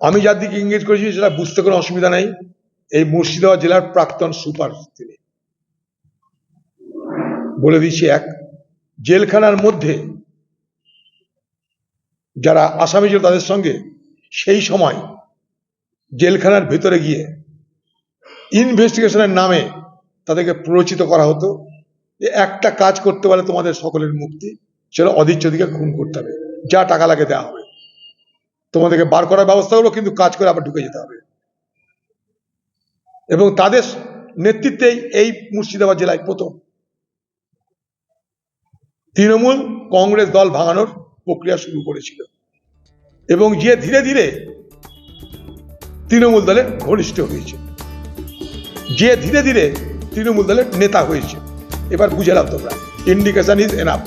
আমি যার দিকে ইঙ্গিত করেছি সেটা বুঝতে কোনো অসুবিধা নাই। এই মুর্শিদাবাদ জেলার প্রাক্তন সুপার তিনি। বলে দিচ্ছি এক। জেলখানার মধ্যে যারা আসামি ছিল তাদের সঙ্গে সেই সময় জেলখানার ভেতরে গিয়ে ইনভেস্টিগেশনের নামে তাদেরকে প্ররোচিত করা হতো যে একটা কাজ করতে পারলে তোমাদের সকলের মুক্তি। সেটা অধীরচদিকে খুন করতে হবে। যা টাকা লাগে দেওয়া হবে। তোমাদেরকে বার করার ব্যবস্থা হলো, কিন্তু কাজ করে আবার ঢুকে যেতে হবে। এবং তাদের নেতৃত্বেই এই মুর্শিদাবাদ জেলায় প্রথম। তৃণমূল কংগ্রেস দল ভাঙানোর প্রক্রিয়া শুরু করেছিল। এবং যে ধীরে ধীরে তৃণমূল দলের ঘনিষ্ঠ হয়েছে। যে ধীরে ধীরে তৃণমূল দলের নেতা হয়েছে। এবার বুঝে নাও তোমরা। Indication is enough